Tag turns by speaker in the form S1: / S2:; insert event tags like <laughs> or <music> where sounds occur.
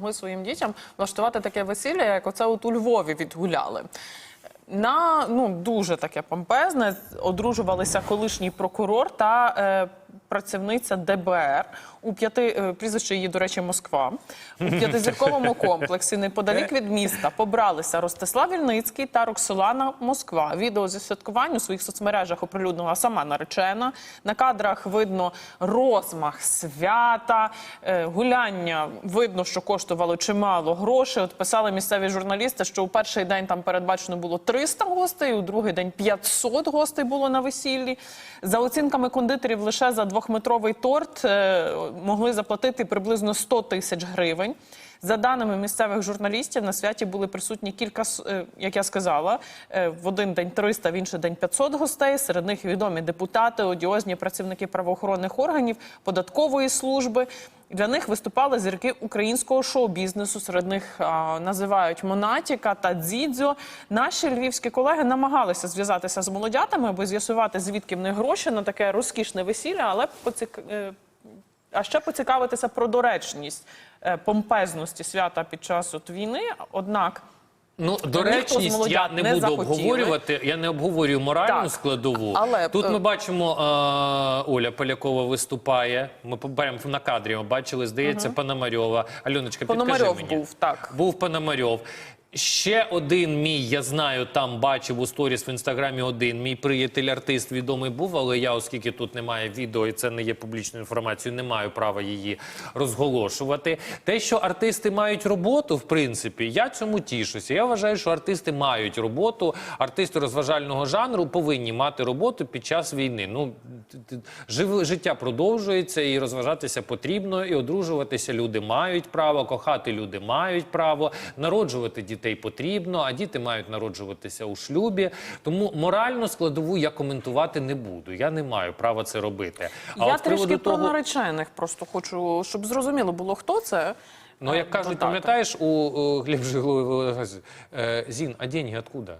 S1: Ми своїм дітям влаштувати таке весілля, як оце от у Львові відгуляли. На ну дуже таке помпезне одружувалися колишній прокурор та е, працівниця ДБР у п'яти е, прізвище її, до речі, Москва у <laughs> п'ятизірковому комплексі неподалік від міста побралися Ростислав Вільницький та Роксолана Москва. Відео зі святкувань у своїх соцмережах оприлюднила сама наречена. На кадрах видно розмах свята, е, гуляння. Видно, що коштувало чимало грошей. От писали місцеві журналісти, що у перший день там передбачено було 300 гостей, у другий день 500 гостей було на весіллі. За оцінками кондитерів, лише за двохметровий торт е, могли заплатити приблизно 100 тисяч гривень. За даними місцевих журналістів, на святі були присутні кілька, е, як я сказала, е, в один день 300, в інший день 500 гостей. Серед них відомі депутати, одіозні працівники правоохоронних органів, податкової служби. Для них виступали зірки українського шоу-бізнесу. Серед них а, називають Монатіка та Дзідзьо. Наші львівські колеги намагалися зв'язатися з молодятами, аби з'ясувати, звідки в них гроші на таке розкішне весілля, але поцік... е, а ще поцікавитися про доречність е, помпезності свята під час от війни. Однак
S2: Ну,
S1: з
S2: доречність я не
S1: не
S2: буду
S1: захотіли.
S2: обговорювати. Я не обговорюю моральну
S1: Так,
S2: складову.
S1: але,
S2: Тут
S1: е,
S2: ми бачимо, е, Оля Полякова виступає. Ми побачимо на кадрі. Ми бачили, здається, Пономарьова. Альоночка, підкажи
S1: Пономарьов
S2: мені.
S1: був так.
S2: Був Пономарьов. Ще один мій, я знаю, там бачив у сторіс в інстаграмі один. Мій приятель артист відомий був, але я, оскільки тут немає відео і це не є публічною інформацією, не маю права її розголошувати. Те, що артисти мають роботу, в принципі, я цьому тішуся. Я вважаю, що артисти мають роботу. Артисти розважального жанру повинні мати роботу під час війни. Ну жив- життя продовжується, і розважатися потрібно, і одружуватися люди мають право, кохати люди мають право, народжувати дітей потрібно, а діти мають народжуватися у шлюбі. Тому моральну складову я коментувати не буду. Я не маю права це робити. А
S1: я
S2: от
S1: трішки про наречених просто хочу, щоб зрозуміло було, хто це.
S2: Ну, як
S1: е,
S2: кажуть, пам'ятаєш, у, у Глеб Жиглової е, Зін, а деньги откуда?